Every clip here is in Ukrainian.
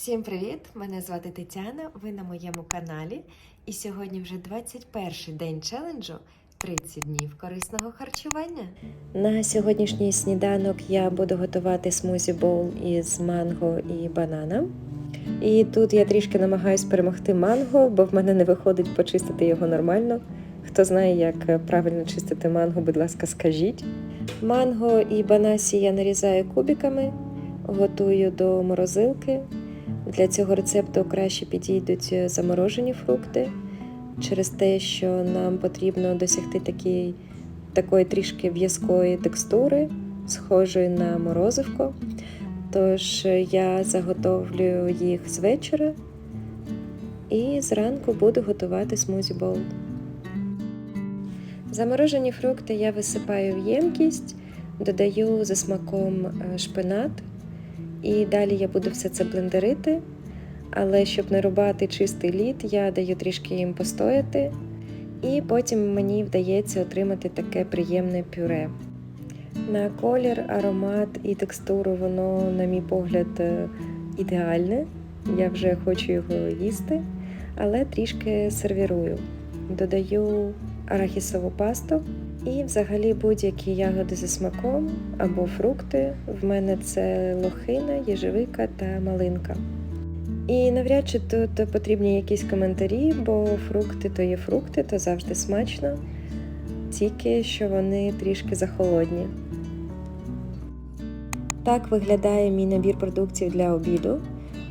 Всім привіт! Мене звати Тетяна. Ви на моєму каналі. І сьогодні вже 21 день челенджу 30 днів корисного харчування. На сьогоднішній сніданок я буду готувати смузі боул із манго і банана. І тут я трішки намагаюсь перемогти манго, бо в мене не виходить почистити його нормально. Хто знає, як правильно чистити манго, будь ласка, скажіть. Манго і банасі я нарізаю кубиками, готую до морозилки. Для цього рецепту краще підійдуть заморожені фрукти через те, що нам потрібно досягти такої, такої трішки в'язкої текстури, схожої на морозивко. Тож я заготовлю їх з вечора і зранку буду готувати смузі боул. Заморожені фрукти я висипаю в ємкість, додаю за смаком е, шпинат. І далі я буду все це блендерити. Але щоб не рубати чистий лід, я даю трішки їм постояти. І потім мені вдається отримати таке приємне пюре. На колір, аромат і текстуру воно, на мій погляд, е, ідеальне. Я вже хочу його їсти, але трішки сервірую. Додаю арахісову пасту. І взагалі будь-які ягоди зі смаком або фрукти. В мене це лохина, їжевика та малинка. І навряд чи тут потрібні якісь коментарі, бо фрукти то є фрукти, то завжди смачно, тільки що вони трішки захолодні. Так виглядає мій набір продуктів для обіду.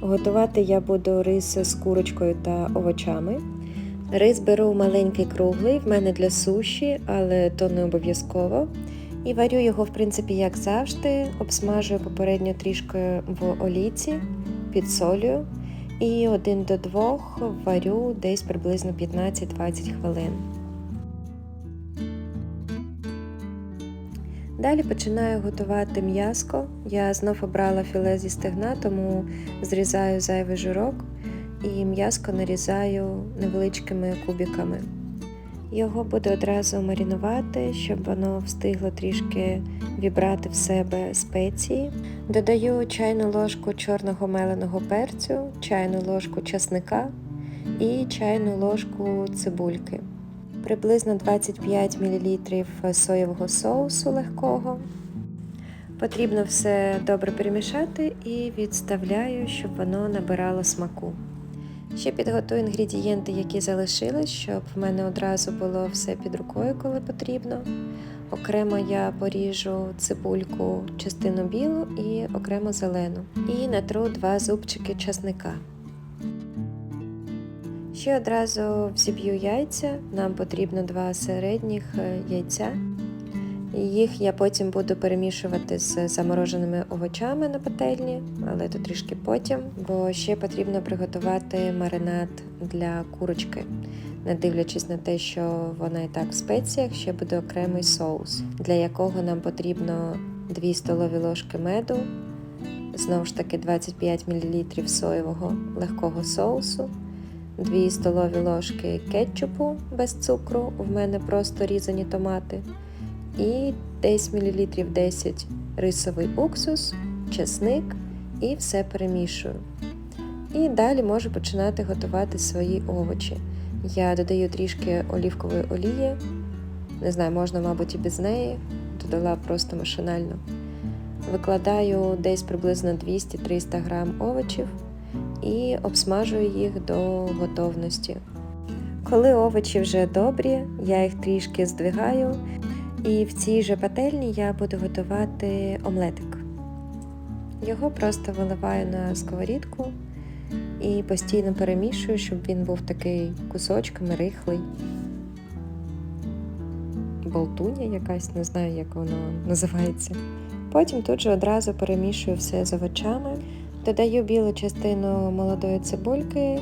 Готувати я буду рис з курочкою та овочами. Рис беру маленький круглий, в мене для суші, але то не обов'язково. І варю його, в принципі, як завжди, обсмажую попередньо трішки в олійці, підсолюю. І один до двох варю десь приблизно 15-20 хвилин. Далі починаю готувати м'яско. Я знов обрала філе зі стегна, тому зрізаю зайвий жирок і м'яско нарізаю невеличкими кубиками. Його буду одразу марінувати, щоб воно встигло трішки вібрати в себе спеції. Додаю чайну ложку чорного меленого перцю, чайну ложку часника і чайну ложку цибульки. Приблизно 25 мл соєвого соусу легкого. Потрібно все добре перемішати і відставляю, щоб воно набирало смаку. Ще підготую інгредієнти, які залишились, щоб в мене одразу було все під рукою, коли потрібно. Окремо я поріжу цибульку, частину білу і окремо зелену. І натру два зубчики часника. Ще одразу взіб'ю яйця. Нам потрібно два середніх яйця. Їх я потім буду перемішувати з замороженими овочами на пательні, але то трішки потім, бо ще потрібно приготувати маринад для курочки. Не дивлячись на те, що вона і так в спеціях, ще буде окремий соус, для якого нам потрібно 2 столові ложки меду, знову ж таки 25 мл соєвого легкого соусу, 2 столові ложки кетчупу без цукру, в мене просто різані томати і десь мл 10 рисовий уксус, чесник і все перемішую. І далі можу починати готувати свої овочі. Я додаю трішки олівкової олії, не знаю, можна, мабуть, і без неї, додала просто машинально. Викладаю десь приблизно 200-300 грам овочів і обсмажую їх до готовності. Коли овочі вже добрі, я їх трішки здвигаю і в цій же пательні я буду готувати омлетик. Його просто виливаю на сковорідку і постійно перемішую, щоб він був такий кусочками рихлий. Болтуня якась, не знаю, як воно називається. Потім тут же одразу перемішую все з овочами, додаю білу частину молодої цибульки,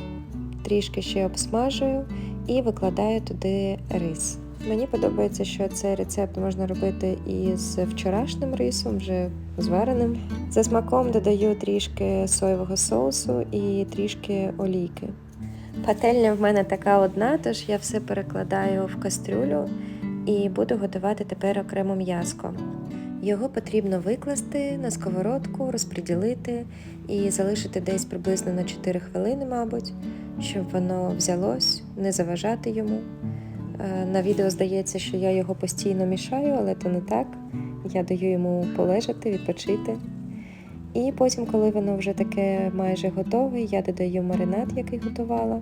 трішки ще обсмажую і викладаю туди рис. Мені подобається, що цей рецепт можна робити і з вчорашнім рисом, вже звареним. За смаком додаю трішки соєвого соусу і трішки олійки. Пательня в мене така одна, тож я все перекладаю в кастрюлю і буду готувати тепер окремо м'яско. Його потрібно викласти на сковородку, розподілити і залишити десь приблизно на 4 хвилини, мабуть, щоб воно взялось, не заважати йому. Е, На відео здається, що я його постійно мішаю, але то не так. Я даю йому полежати, відпочити. І потім, коли воно вже таке майже готове, я додаю маринад, який готувала,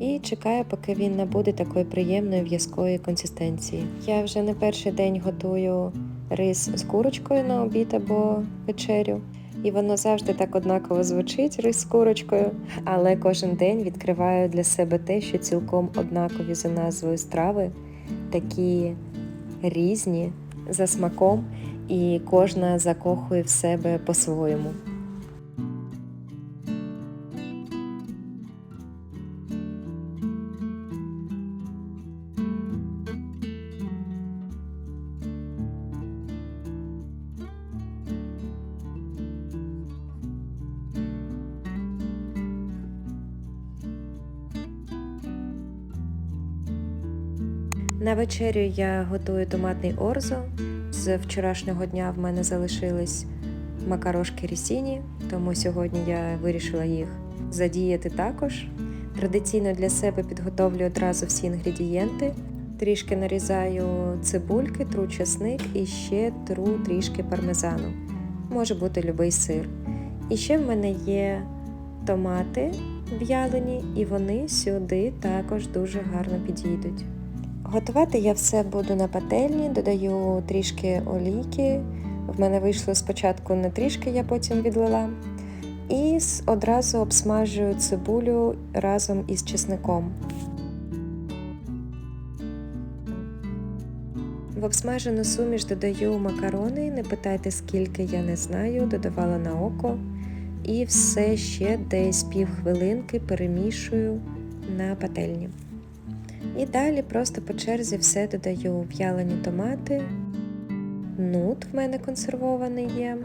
і чекаю, поки він набуде такої приємної в'язкої консистенції. Я вже не перший день готую рис з курочкою на обід або вечерю. І воно завжди так однаково звучить рис але кожен день відкриваю для себе те, що цілком однакові за назвою страви, такі різні за смаком, і кожна закохує в себе по-своєму. На вечерю я готую томатний орзо. З вчорашнього дня в мене залишились макарошки рісіні, тому сьогодні я вирішила їх задіяти також. Традиційно для себе підготовлю одразу всі інгредієнти. Трішки нарізаю цибульки, тру чесник і ще тру трішки пармезану. Може бути любий сир. І ще в мене є томати в'ялені, і вони сюди також дуже гарно підійдуть. Готувати я все буду на пательні, додаю трішки олійки. В мене вийшло спочатку не трішки, я потім відлила. І одразу обсмажую цибулю разом із чесником. В обсмажену суміш додаю макарони, не питайте скільки, я не знаю, додавала на око. І все ще десь півхвилинки перемішую на пательні. І далі просто по черзі все додаю в'ялені томати. Нут в мене консервований є.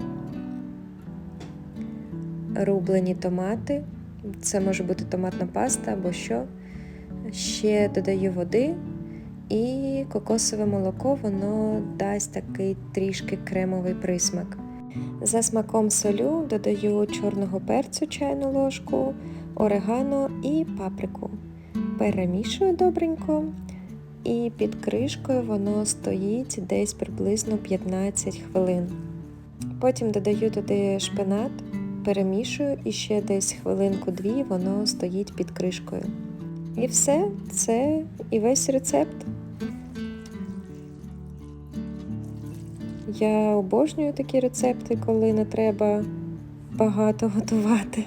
Рублені томати. Це може бути томатна паста або що. Ще додаю води і кокосове молоко, воно дасть такий трішки кремовий присмак. За смаком солю додаю чорного перцю чайну ложку, орегано і паприку перемішую добренько, і під кришкою воно стоїть десь приблизно 15 хвилин. Потім додаю туди шпинат, перемішую і ще десь хвилинку-дві воно стоїть під кришкою. І все, це і весь рецепт. Я обожнюю такі рецепти, коли не треба багато готувати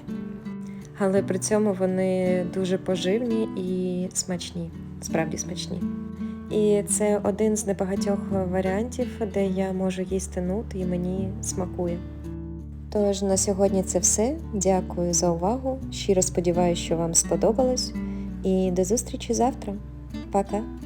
але при цьому вони дуже поживні і смачні, справді смачні. І це один з небагатьох варіантів, де я можу їсти нут і мені смакує. Тож на сьогодні це все. Дякую за увагу. Щиро сподіваюся, що вам сподобалось. І до зустрічі завтра. Пока!